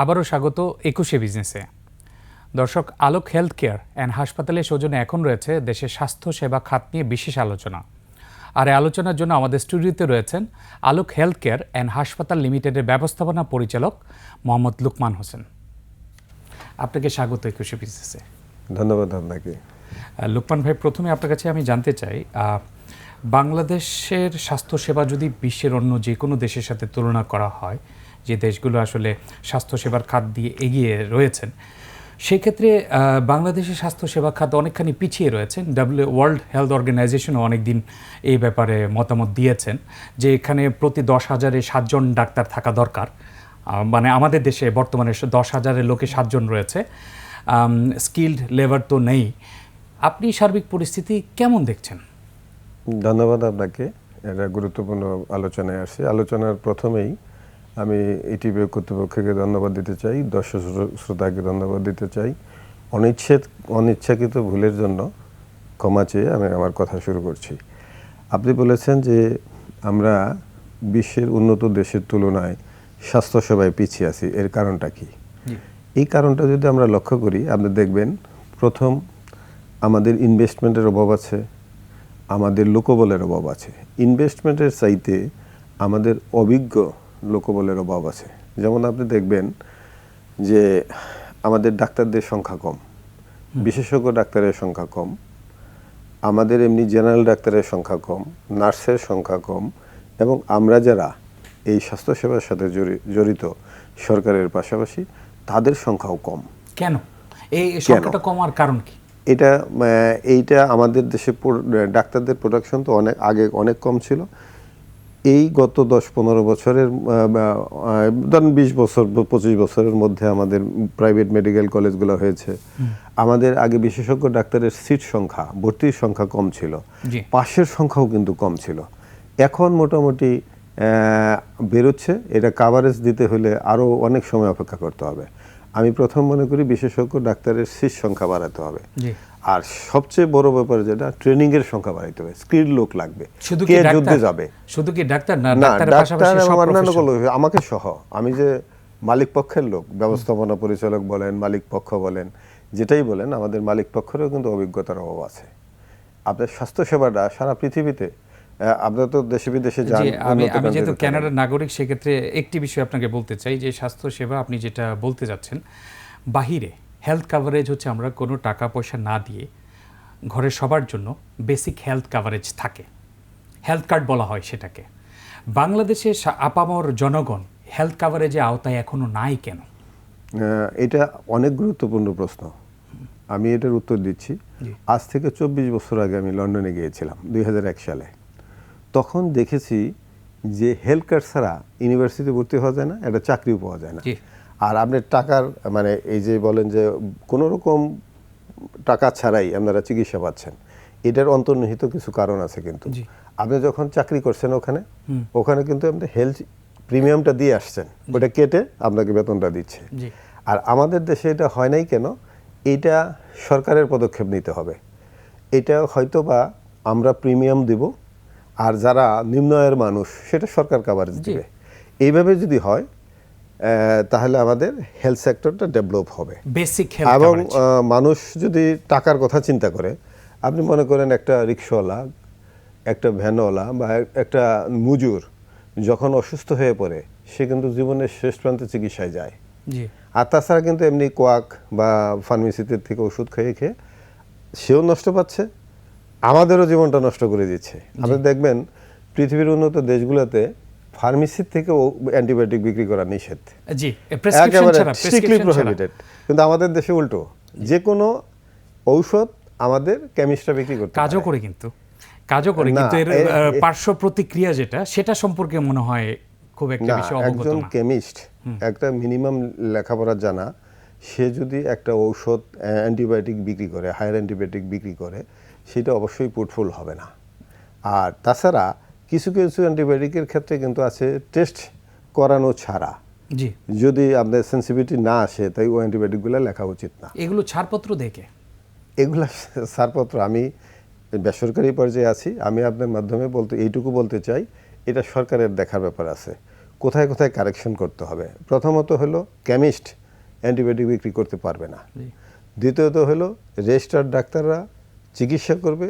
আবারও স্বাগত একুশে বিজনেসে। দর্শক আলোক হেলথ কেয়ার অ্যান্ড হাসপাতালের সৌজন্যে এখন রয়েছে দেশের স্বাস্থ্য সেবা খাত নিয়ে বিশেষ আলোচনা। আর এই আলোচনার জন্য আমাদের স্টুডিওতে রয়েছেন আলোক হেলথ কেয়ার অ্যান্ড হাসপাতাল লিমিটেডের ব্যবস্থাপনা পরিচালক মোহাম্মদ লুকমান হোসেন। আপনাকে স্বাগত একুশে বিজনেসে। ধন্যবাদ আপনাকে। লোকমান ভাই প্রথমে আপনার কাছে আমি জানতে চাই বাংলাদেশের স্বাস্থ্যসেবা যদি বিশ্বের অন্য যে কোনো দেশের সাথে তুলনা করা হয় যে দেশগুলো আসলে স্বাস্থ্যসেবার খাত দিয়ে এগিয়ে রয়েছেন। সেক্ষেত্রে বাংলাদেশের স্বাস্থ্যসেবা খাত অনেকখানি পিছিয়ে রয়েছেন ডাব্লিউ ওয়ার্ল্ড হেলথ অর্গানাইজেশনও অনেকদিন এই ব্যাপারে মতামত দিয়েছেন যে এখানে প্রতি দশ হাজারে সাতজন ডাক্তার থাকা দরকার। মানে আমাদের দেশে বর্তমানে দশ হাজারের লোকে সাতজন রয়েছে। স্কিল্ড লেবার তো নেই। আপনি সার্বিক পরিস্থিতি কেমন দেখছেন? ধন্যবাদ আপনাকে। এটা গুরুত্বপূর্ণ আলোচনায় আসে। আলোচনার প্রথমেই আমি ইটিভি কর্তৃপক্ষকে ধন্যবাদ দিতে চাই দর্শক শ্রো- শ্রোতাকে ধন্যবাদ দিতে চাই। অনিচ্ছেদ অনিচ্ছাকৃত ভুলের জন্য ক্ষমা চেয়ে আমি আমার কথা শুরু করছি। আপনি বলেছেন যে আমরা বিশ্বের উন্নত দেশের তুলনায় স্বাস্থ্যসেবায় পিছিয়ে আছি এর কারণটা কি? এই কারণটা যদি আমরা লক্ষ্য করি আপনি দেখবেন প্রথম আমাদের ইনভেস্টমেন্টের অভাব আছে আমাদের লোকবলের অভাব আছে। ইনভেস্টমেন্টের চাইতে আমাদের অভিজ্ঞ লোকবলের অভাব আছে। যেমন আপনি দেখবেন যে আমাদের ডাক্তারদের সংখ্যা কম বিশেষজ্ঞ ডাক্তারের সংখ্যা কম আমাদের এমনি জেনারেল ডাক্তারের সংখ্যা কম নার্সের সংখ্যা কম এবং আমরা যারা এই স্বাস্থ্যসেবার সাথে জড়ি- জড়িত সরকারের পাশাপাশি তাদের সংখ্যাও কম। কেন? এই সংখ্যাটা কমার কারণ কি? এটা এইটা আমাদের দেশে ডাক্তারদের প্রোডাকশন তো অনেক আগে অনেক কম ছিল। এই গত দশ পনেরো বছরের ধরেন বিশ বছর পঁচিশ বছরের মধ্যে আমাদের প্রাইভেট মেডিকেল কলেজগুলো হয়েছে। আমাদের আগে বিশেষজ্ঞ ডাক্তারের সিট সংখ্যা ভর্তির সংখ্যা কম ছিল। পাশের সংখ্যাও কিন্তু কম ছিল। এখন মোটামুটি বেরোচ্ছে। এটা কাভারেজ দিতে হলে আরও অনেক সময় অপেক্ষা করতে হবে। আমি প্রথম মনে করি বিশেষজ্ঞ ডাক্তারের সিট সংখ্যা বাড়াতে হবে। আর সবচেয়ে বড় ব্যাপার যেটা ট্রেনিং এর সংখ্যা বাড়াইতে হবে। স্কিল লোক লাগবে। শুধু কে যুদ্ধে যাবে? শুধু কি ডাক্তার না ডাক্তারের ডাক্তার পাশাপাশি সব? আমাকে সহ আমি যে মালিক পক্ষের লোক ব্যবস্থাপনা পরিচালক বলেন মালিক পক্ষ বলেন যেটাই বলেন আমাদের মালিক পক্ষেরও কিন্তু অভিজ্ঞতার অভাব আছে। আপনার স্বাস্থ্য সেবাটা সারা পৃথিবীতে আপনারা তো দেশে বিদেশে যান আমি আমি যেহেতু। কানাডার নাগরিক সেক্ষেত্রে একটি বিষয় আপনাকে বলতে চাই যে স্বাস্থ্য সেবা আপনি যেটা বলতে যাচ্ছেন বাহিরে হেলথ কাভারেজ হচ্ছে আমরা কোনো টাকা পয়সা না দিয়ে ঘরের সবার জন্য বেসিক হেলথ কাভারেজ থাকে। হেলথ কার্ড বলা হয় সেটাকে। বাংলাদেশে আপামর জনগণ হেলথ কাভারেজে আওতায় এখনও নাই কেন? এটা অনেক গুরুত্বপূর্ণ প্রশ্ন। আমি এটার উত্তর দিচ্ছি। আজ থেকে চব্বিশ বছর আগে আমি লন্ডনে গিয়েছিলাম দুই হাজার এক সালে। তখন দেখেছি যে হেলথ কার্ড ছাড়া ইউনিভার্সিটি ভর্তি হওয়া যায় না একটা চাকরিও পাওয়া যায় না। আর আপনি টাকার মানে এই যে বলেন যে কোনো রকম টাকা ছাড়াই আপনারা চিকিৎসা পাচ্ছেন এটার অন্তর্নিহিত কিছু কারণ আছে কিন্তু। আপনি যখন চাকরি করছেন ওখানে ওখানে কিন্তু আপনি হেলথ প্রিমিয়ামটা দিয়ে আসছেন। ওটা কেটে আপনাকে বেতনটা দিচ্ছে। আর আমাদের দেশে এটা হয় নাই কেন? এটা সরকারের পদক্ষেপ নিতে হবে। এটা হয়তো বা আমরা প্রিমিয়াম দিব আর যারা নিম্ন আয়ের মানুষ সেটা সরকার কাভারেজ। দিবে। এইভাবে যদি হয় তাহলে আমাদের হেলথ সেক্টরটা ডেভেলপ হবে। বেসিক এবং মানুষ যদি টাকার কথা চিন্তা করে আপনি মনে করেন একটা রিক্সাওয়ালা একটা ভ্যানওয়ালা বা একটা মজুর যখন অসুস্থ হয়ে পড়ে সে কিন্তু জীবনের শেষ প্রান্তে চিকিৎসায় যায়। আর তাছাড়া কিন্তু এমনি কোয়াক বা ফার্মেসিতে থেকে ওষুধ খেয়ে খেয়ে সেও নষ্ট পাচ্ছে আমাদেরও জীবনটা নষ্ট করে দিচ্ছে। আপনি দেখবেন পৃথিবীর উন্নত দেশগুলোতে ফার্মেসির থেকে অ্যান্টিবায়োটিক বিক্রি করা নিষেধ। জি প্রেসক্রিপশন একেবারে ছাড়া। স্ট্রিক্টলি প্রহিবিটেড কিন্তু আমাদের দেশে উল্টো। যে কোনো ঔষধ আমাদের কেমিস্টরা বিক্রি করতে কাজও করে কিন্তু। কাজও করে কিন্তু এর পার্শ্ব প্রতিক্রিয়া যেটা সেটা সম্পর্কে মনে হয় খুব একটা বেশি অবগত একজন কেমিস্ট একটা মিনিমাম লেখাপড়া জানা সে যদি একটা ঔষধ অ্যান্টিবায়োটিক বিক্রি করে হায়ার অ্যান্টিবায়োটিক বিক্রি করে সেটা অবশ্যই পোর্টফুল হবে না। আর তাছাড়া কিছু কিছু অ্যান্টিবায়োটিকের ক্ষেত্রে কিন্তু আছে টেস্ট করানো ছাড়া। জি। যদি আপনার সেন্সিভিটি না আসে তাই ওই অ্যান্টিবায়োটিকগুলো লেখা উচিত না। এগুলো ছাড়পত্র দেখে এগুলো ছাড়পত্র আমি বেসরকারি পর্যায়ে আছি। আমি আপনার মাধ্যমে বলতে এইটুকু বলতে চাই এটা সরকারের দেখার ব্যাপার আছে। কোথায় কোথায় কারেকশন করতে হবে? প্রথমত হলো কেমিস্ট অ্যান্টিবায়োটিক বিক্রি করতে পারবে না। দ্বিতীয়ত হলো রেজিস্টার্ড ডাক্তাররা চিকিৎসা করবে।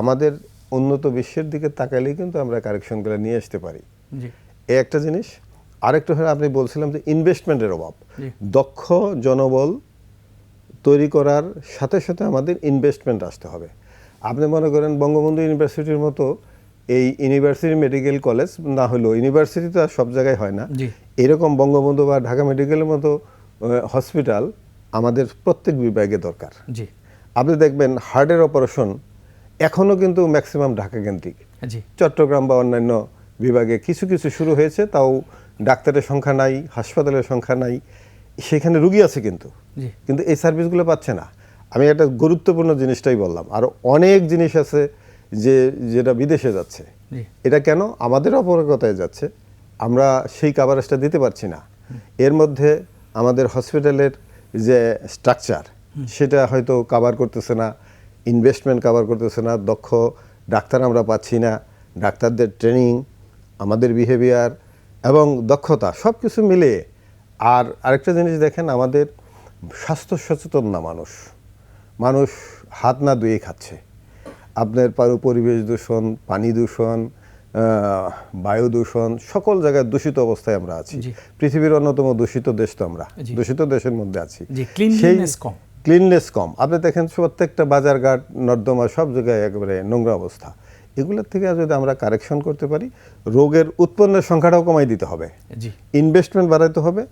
আমাদের উন্নত বিশ্বের দিকে তাকালেই কিন্তু আমরা কারেকশনগুলো নিয়ে আসতে পারি। এই একটা জিনিস। আরেকটা হলো আপনি বলছিলাম যে ইনভেস্টমেন্টের অভাব। দক্ষ জনবল তৈরি করার সাথে সাথে আমাদের ইনভেস্টমেন্ট আসতে হবে। আপনি মনে করেন বঙ্গবন্ধু ইউনিভার্সিটির মতো এই ইউনিভার্সিটি মেডিকেল কলেজ না হলেও ইউনিভার্সিটি তো আর সব জায়গায় হয় না। এরকম বঙ্গবন্ধু বা ঢাকা মেডিকেলের মতো হসপিটাল আমাদের প্রত্যেক বিভাগে দরকার। জি। আপনি দেখবেন হার্টের অপারেশন এখনও কিন্তু ম্যাক্সিমাম ঢাকা কেন্দ্রিক। চট্টগ্রাম বা অন্যান্য বিভাগে কিছু কিছু শুরু হয়েছে তাও ডাক্তারের সংখ্যা নাই হাসপাতালের সংখ্যা নাই সেখানে রুগী আছে কিন্তু। কিন্তু এই সার্ভিসগুলো পাচ্ছে না। আমি একটা গুরুত্বপূর্ণ জিনিসটাই বললাম আর অনেক জিনিস আছে যে যেটা বিদেশে যাচ্ছে। এটা কেন? আমাদের অপরকতায় যাচ্ছে। আমরা সেই কাভারেজটা দিতে পারছি না। এর মধ্যে আমাদের হসপিটালের যে স্ট্রাকচার সেটা হয়তো কাভার করতেছে না। ইনভেস্টমেন্ট কাভার করতেছে না দক্ষ ডাক্তার আমরা পাচ্ছি না ডাক্তারদের ট্রেনিং আমাদের বিহেভিয়ার এবং দক্ষতা সব কিছু মিলে আর আরেকটা জিনিস দেখেন আমাদের স্বাস্থ্য সচেতন না মানুষ। মানুষ হাত না ধুয়ে খাচ্ছে। আপনার পারু পরিবেশ দূষণ পানি দূষণ বায়ু দূষণ সকল জায়গায় দূষিত অবস্থায় আমরা আছি। পৃথিবীর অন্যতম দূষিত দেশ তো আমরা। দূষিত দেশের মধ্যে আছি। cleanliness কম। ক্লিননেস কম। আপনি দেখেন প্রত্যেকটা বাজারঘাট নর্দমা সব জায়গায় একেবারে নোংরা অবস্থা। এগুলোর থেকে যদি আমরা কারেকশন করতে পারি রোগের উৎপন্নের সংখ্যাটাও কমাই দিতে হবে। ইনভেস্টমেন্ট বাড়াইতে হবে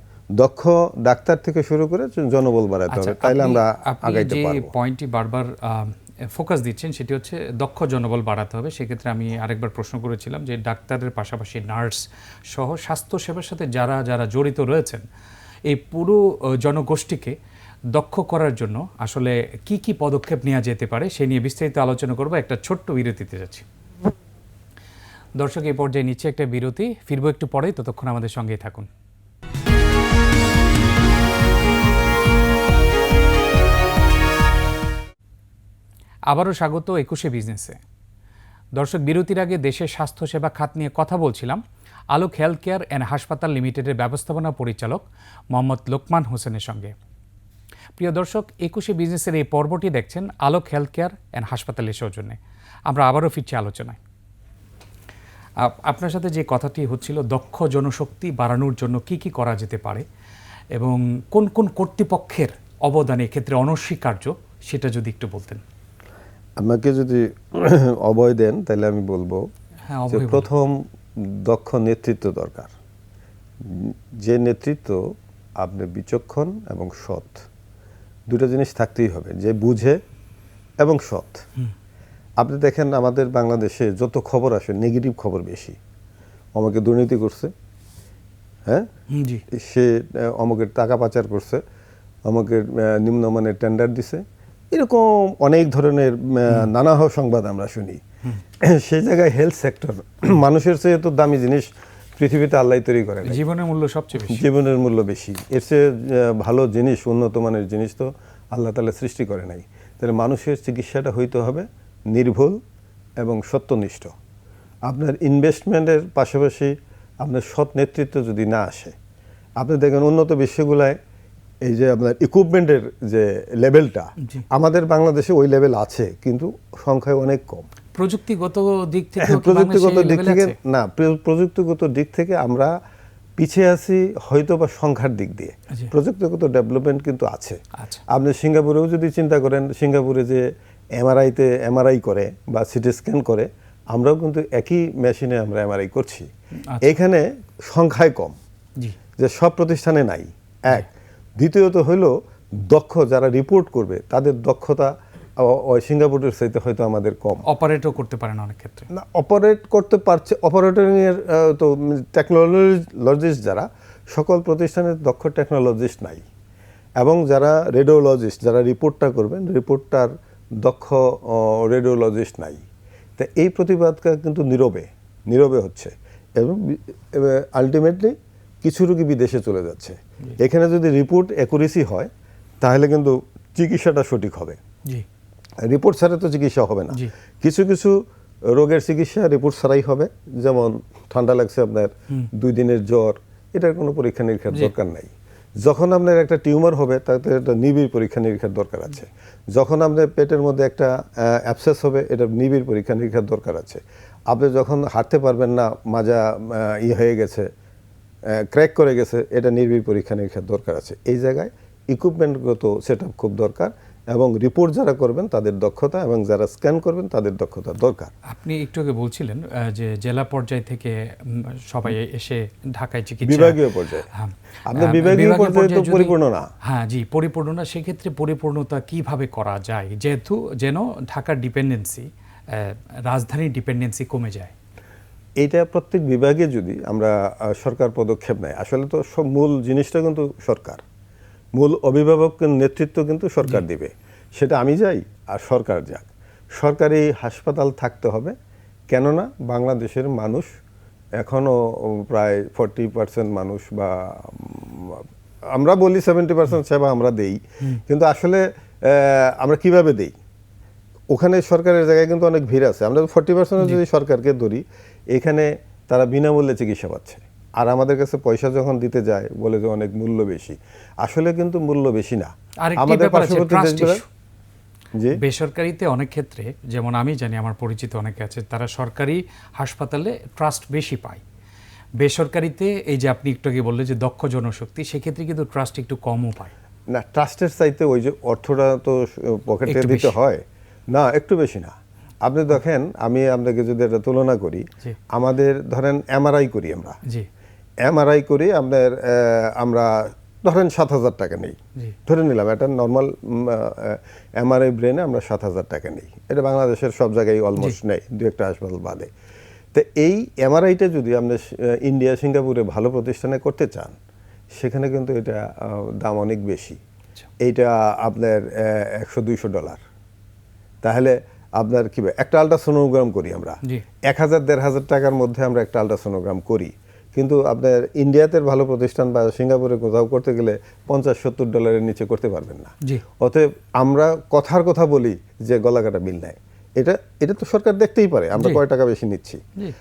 দক্ষ ডাক্তার থেকে শুরু করে জনবল বাড়াইতে আচ্ছা হবে। তাইলে আমরা আগাইতে পয়েন্টটি বারবার ফোকাস দিচ্ছেন সেটি হচ্ছে দক্ষ জনবল বাড়াতে হবে। সেক্ষেত্রে আমি আরেকবার প্রশ্ন করেছিলাম যে ডাক্তারের পাশাপাশি নার্স সহ স্বাস্থ্য সেবার সাথে যারা যারা জড়িত রয়েছেন এই পুরো জনগোষ্ঠীকে দক্ষ করার জন্য আসলে কি কি পদক্ষেপ নেওয়া যেতে পারে সে নিয়ে বিস্তারিত আলোচনা করব। একটা ছোট্ট বিরতিতে যাচ্ছি। দর্শক, এই পর্যায়ে নিচ্ছে একটা বিরতি। ফিরবো একটু পরেই, ততক্ষণ আমাদের সঙ্গেই থাকুন। আবারও স্বাগত একুশে বিজনেসে। দর্শক, বিরতির আগে দেশের স্বাস্থ্যসেবা খাত নিয়ে কথা বলছিলাম। আলোক হেলথ কেয়ার অ্যান্ড হাসপাতাল লিমিটেডের ব্যবস্থাপনা পরিচালক মোহাম্মদ লোকমান হোসেনের সঙ্গে। প্রিয় দর্শক একুশে বিজনেসের এই পর্বটি দেখছেন আলোক হেলথ কেয়ার অ্যান্ড হাসপাতালের সৌজন্যে। আমরা আবারও ফিরছি আলোচনায়। আপনার সাথে যে কথাটি হচ্ছিল দক্ষ জনশক্তি বাড়ানোর জন্য কি কি করা যেতে পারে এবং কোন কোন কর্তৃপক্ষের অবদান এক্ষেত্রে অনস্বীকার্য সেটা যদি একটু বলতেন। আমাকে যদি অভয় দেন তাহলে আমি বলব হ্যাঁ। প্রথম দক্ষ নেতৃত্ব দরকার। যে নেতৃত্ব আপনি বিচক্ষণ এবং সৎ। দুটো জিনিস থাকতেই হবে যে বুঝে এবং সৎ। আপনি দেখেন আমাদের বাংলাদেশে যত খবর আসে নেগেটিভ খবর বেশি। আমাকে দুর্নীতি করছে হ্যাঁ? সে অমুকের টাকা পাচার করছে অমুকের নিম্নমানের টেন্ডার দিছে। এরকম অনেক ধরনের নানাহ সংবাদ আমরা শুনি। সেই জায়গায় হেলথ সেক্টর মানুষের চেয়ে তো দামি জিনিস পৃথিবীতে আল্লাহ তৈরি করে। জীবনের মূল্য সবচেয়ে বেশি। জীবনের মূল্য বেশি। এর চেয়ে ভালো জিনিস উন্নত মানের জিনিস তো আল্লাহ তালা সৃষ্টি করে নাই। তাহলে মানুষের চিকিৎসাটা হইতে হবে নির্ভুল এবং সত্যনিষ্ঠ। আপনার ইনভেস্টমেন্টের পাশাপাশি আপনার সৎ নেতৃত্ব যদি না আসে আপনি দেখেন উন্নত বিশ্বগুলায় এই যে আপনার ইকুইপমেন্টের যে লেভেলটা আমাদের বাংলাদেশে ওই লেভেল আছে কিন্তু সংখ্যায় অনেক কম। প্রযুক্তিগত দিক থেকে হ্যাঁ, প্রযুক্তিগত দিক থেকে না প্র- প্রযুক্তিগত দিক থেকে আমরা পিছিয়ে আছি হয়তো বা সংখ্যার দিক দিয়ে। প্রযুক্তিগত ডেভেলপমেন্ট কিন্তু আছে। আচ্ছা। আপনি সিঙ্গাপুরেও যদি চিন্তা করেন সিঙ্গাপুরে যে এমআরআইতে এমআরআই করে বা সিটি স্ক্যান করে আমরাও কিন্তু একই মেশিনে আমরা এমআরআই করছি। আচ্ছা। এখানে সংখ্যায় কম। যে সব প্রতিষ্ঠানে নাই। এক। দ্বিতীয়ত হলো দক্ষ যারা রিপোর্ট করবে তাদের দক্ষতা ওই সিঙ্গাপুরের চাইতে হয়তো আমাদের কম। অপারেটও করতে পারেন অনেক ক্ষেত্রে। না অপারেট করতে পারছে অপারেটরিংয়ের তো টেকনোলজিস্ট যারা সকল প্রতিষ্ঠানের দক্ষ টেকনোলজিস্ট নাই। এবং যারা রেডিওলজিস্ট যারা রিপোর্টটা করবেন রিপোর্টটার দক্ষ রেডিওলজিস্ট নাই। তা এই প্রতিবাদটা কিন্তু নীরবে নীরবে হচ্ছে। এবং আলটিমেটলি কিছু রোগী বিদেশে চলে যাচ্ছে। এখানে যদি রিপোর্ট অ্যাকুরেসি হয় তাহলে কিন্তু চিকিৎসাটা সঠিক হবে। জি। রিপোর্ট ছাড়া তো চিকিৎসা হবে না। কিছু কিছু রোগের চিকিৎসা রিপোর্ট ছাড়াই হবে যেমন ঠান্ডা লাগছে আপনার দুই দিনের জ্বর এটার কোনো পরীক্ষা নিরীক্ষার দরকার নাই। যখন আপনার একটা টিউমার হবে তাতে একটা নিবিড় পরীক্ষা নিরীক্ষার দরকার আছে। যখন আপনার পেটের মধ্যে একটা অ্যাবসেস হবে এটা নিবিড় পরীক্ষা নিরীক্ষার দরকার আছে। আপনি যখন হাঁটতে পারবেন না মাজা ই হয়ে গেছে ক্র্যাক করে গেছে এটা নির্বিড় পরীক্ষা নিরীক্ষার দরকার আছে। এই জায়গায় ইকুইপমেন্টগত সেট খুব দরকার। এবং রিপোর্ট যারা করবেন তাদের দক্ষতা এবং যারা স্ক্যান করবেন তাদের দক্ষতা দরকার। আপনি একটু আগে বলছিলেন যে জেলা পর্যায় থেকে সবাই এসে ঢাকায় চিকিৎসা বিভাগীয় পর্যায়ে। হ্যাঁ। আপনার বিভাগীয় পর্যায়ে তো পরিপূর্ণ না। হ্যাঁ জি পরিপূর্ণ। না সেক্ষেত্রে পরিপূর্ণতা কীভাবে করা যায়? যেহেতু যেন ঢাকার ডিপেন্ডেন্সি রাজধানীর ডিপেন্ডেন্সি কমে যায়। এটা প্রত্যেক বিভাগে যদি আমরা সরকার পদক্ষেপ নেয় আসলে তো সব মূল জিনিসটা কিন্তু সরকার। মূল অভিভাবক নেতৃত্ব কিন্তু সরকার দিবে। সেটা আমি যাই আর সরকার যাক। সরকারি হাসপাতাল থাকতে হবে। কেননা বাংলাদেশের মানুষ এখনও প্রায় ফর্টি পার্সেন্ট মানুষ বা আমরা বলি সেভেন্টি পার্সেন্ট সেবা আমরা দেই। কিন্তু আসলে আমরা কীভাবে দেই? ওখানে সরকারের জায়গায় কিন্তু অনেক ভিড় আছে। আমরা ফর্টি পার্সেন্ট যদি সরকারকে ধরি এখানে তারা বিনামূল্যে চিকিৎসা পাচ্ছে। আর আমাদের কাছে পয়সা যখন দিতে যায় বলে যে অনেক মূল্য বেশি। আসলে কিন্তু মূল্য বেশি না। trust বেসরকারিতে অনেক ক্ষেত্রে যেমন আমি জানি আমার পরিচিত অনেকে আছে তারা সরকারি হাসপাতালে ট্রাস্ট বেশি পায়। বেসরকারিতে এই যে আপনি একটু আগে বললেন যে দক্ষ জনশক্তি সেক্ষেত্রে কিন্তু ট্রাস্ট একটু কমও পায়। না ট্রাস্টের চাইতে ওই যে অর্থটা তো পকেটে দিতে হয়। না একটু বেশি না। আপনি দেখেন আমি আপনাকে যদি একটা তুলনা করি আমাদের ধরেন এমআরআই করি আমরা। জি। এমআরআই করি আপনার আমরা ধরেন সাত হাজার টাকা নেই। ধরে নিলাম একটা নর্মাল এমআরআই ব্রেনে আমরা সাত হাজার টাকা নেই। এটা বাংলাদেশের সব জায়গায় অলমোস্ট নেই দু একটা হাসপাতাল বাদে। তো এই এমআরআইটা যদি আপনি ইন্ডিয়া সিঙ্গাপুরে ভালো প্রতিষ্ঠানে করতে চান সেখানে কিন্তু এটা দাম অনেক বেশি। এইটা আপনার একশো দুইশো ডলার। তাহলে আপনার কি একটা আলট্রাসোনোগ্রাম করি আমরা। এক হাজার দেড় হাজার টাকার মধ্যে আমরা একটা আলট্রাসোনোগ্রাম করি। কিন্তু আপনার ইন্ডিয়াতে ভালো প্রতিষ্ঠান বা সিঙ্গাপুরে কোথাও করতে গেলে পঞ্চাশ সত্তর ডলারের নিচে করতে পারবেন না। অতএব আমরা কথার কথা বলি যে গলাকাটা বিল নেয় এটা এটা তো সরকার দেখতেই পারে আমরা কয় টাকা বেশি নিচ্ছি।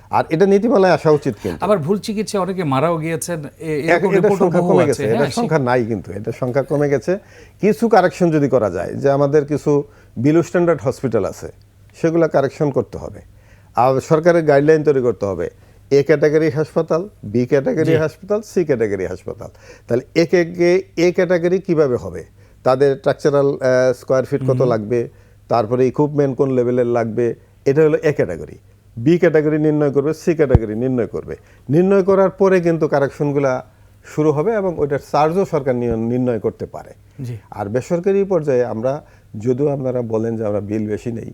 আর এটা নীতিমালায় আসা উচিত কিন্তু। আবার ভুল চিকিৎসা অনেকে মারাও গিয়েছেন এ- এক- এরকম এটার রিপোর্টও সংখ্যা কমে গেছে হ্যাঁ, এটার সংখ্যা নাই কিন্তু এটার সংখ্যা কমে গেছে। কিছু কারেকশন যদি করা যায় যে আমাদের কিছু বিলো স্ট্যান্ডার্ড হসপিটাল আছে সেগুলো কারেকশন করতে হবে। আর সরকারের গাইডলাইন তৈরি করতে হবে। এ ক্যাটাগরি হাসপাতাল বি ক্যাটাগরি হাসপাতাল সি ক্যাটাগরি হাসপাতাল। তাহলে এ কে- এ ক্যাটাগরি কীভাবে হবে? তাদের স্ট্রাকচারাল স্কোয়ার ফিট কত লাগবে? তারপরে ইকুইপমেন্ট কোন লেভেলের লাগবে? এটা হলো এ ক্যাটাগরি বি ক্যাটাগরি নির্ণয় করবে সি ক্যাটাগরি নির্ণয় করবে। নির্ণয় করার পরে কিন্তু কারেকশনগুলা শুরু হবে এবং ওইটার চার্জও সরকার নির্ণয় করতে পারে। আর বেসরকারি পর্যায়ে আমরা যদিও আপনারা বলেন যে আমরা বিল বেশি নেই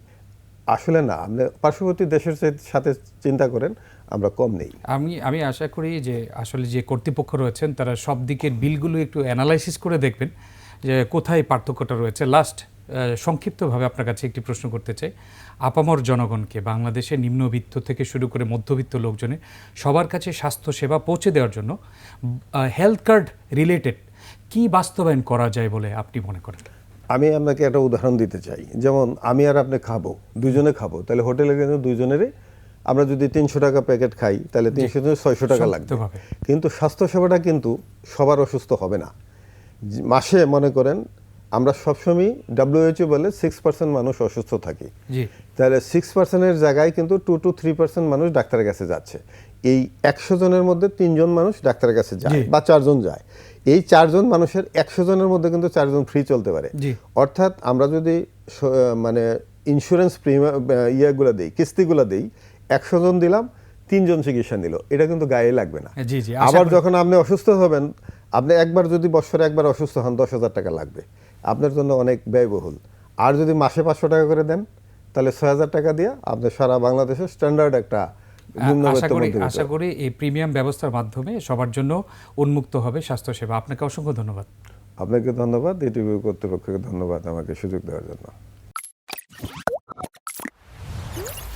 আসলে না আপনি পার্শ্ববর্তী দেশের সাথে চিন্তা করেন আমরা কম নেই। আমি আমি আশা করি যে আসলে যে কর্তৃপক্ষ রয়েছেন তারা সব দিকের বিলগুলো একটু অ্যানালাইসিস করে দেখবেন যে কোথায় পার্থক্যটা রয়েছে। লাস্ট সংক্ষিপ্তভাবে আপনার কাছে একটি প্রশ্ন করতে চাই। আপামর জনগণকে বাংলাদেশে নিম্নবিত্ত থেকে শুরু করে মধ্যবিত্ত লোকজনের সবার কাছে স্বাস্থ্য সেবা পৌঁছে দেওয়ার জন্য হেলথ কার্ড রিলেটেড কি বাস্তবায়ন করা যায় বলে আপনি মনে করেন? আমি আপনাকে একটা উদাহরণ দিতে চাই। যেমন আমি আর আপনি খাব দুজনে খাব তাহলে হোটেলে কিন্তু দুজনেরই আমরা যদি তিনশো টাকা প্যাকেট খাই তাহলে তিনশো ছয়শো টাকা লাগবে। কিন্তু স্বাস্থ্য সেবাটা কিন্তু সবার অসুস্থ হবে না। মাসে মনে করেন আমরা সবসময় ডাব্লিউএইচও বলে সিক্স পার্সেন্ট মানুষ অসুস্থ থাকি। তাহলে সিক্স পার্সেন্টের জায়গায় কিন্তু টু টু থ্রি পার্সেন্ট মানুষ ডাক্তারের কাছে যাচ্ছে। এই একশো জনের মধ্যে তিনজন মানুষ ডাক্তারের কাছে যায় বা চারজন যায়। এই চারজন মানুষের একশো জনের মধ্যে কিন্তু চারজন ফ্রি চলতে পারে। অর্থাৎ আমরা যদি মানে ইন্স্যুরেন্স প্রিমিয়াম ইয়েগুলো দিই কিস্তিগুলো দিই একশো জন দিলাম তিনজন চিকিৎসা নিল। এটা কিন্তু গায়ে লাগবে না। আবার যখন আপনি অসুস্থ হবেন আপনি একবার যদি বছরে একবার অসুস্থ হন দশ হাজার টাকা লাগবে। আপনার জন্য অনেক ব্যয়বহুল। আর যদি মাসে পাঁচশো টাকা করে দেন তাহলে ছয় হাজার টাকা দিয়ে আপনি সারা বাংলাদেশের স্ট্যান্ডার্ড একটা আশা করি আশা করি এই প্রিমিয়াম ব্যবস্থার মাধ্যমে সবার জন্য উন্মুক্ত হবে স্বাস্থ্যসেবা। আপনাকে অসংখ্য ধন্যবাদ। আপনাকে ধন্যবাদ এটিভি কর্তৃপক্ষকে ধন্যবাদ আমাকে সুযোগ দেওয়ার জন্য।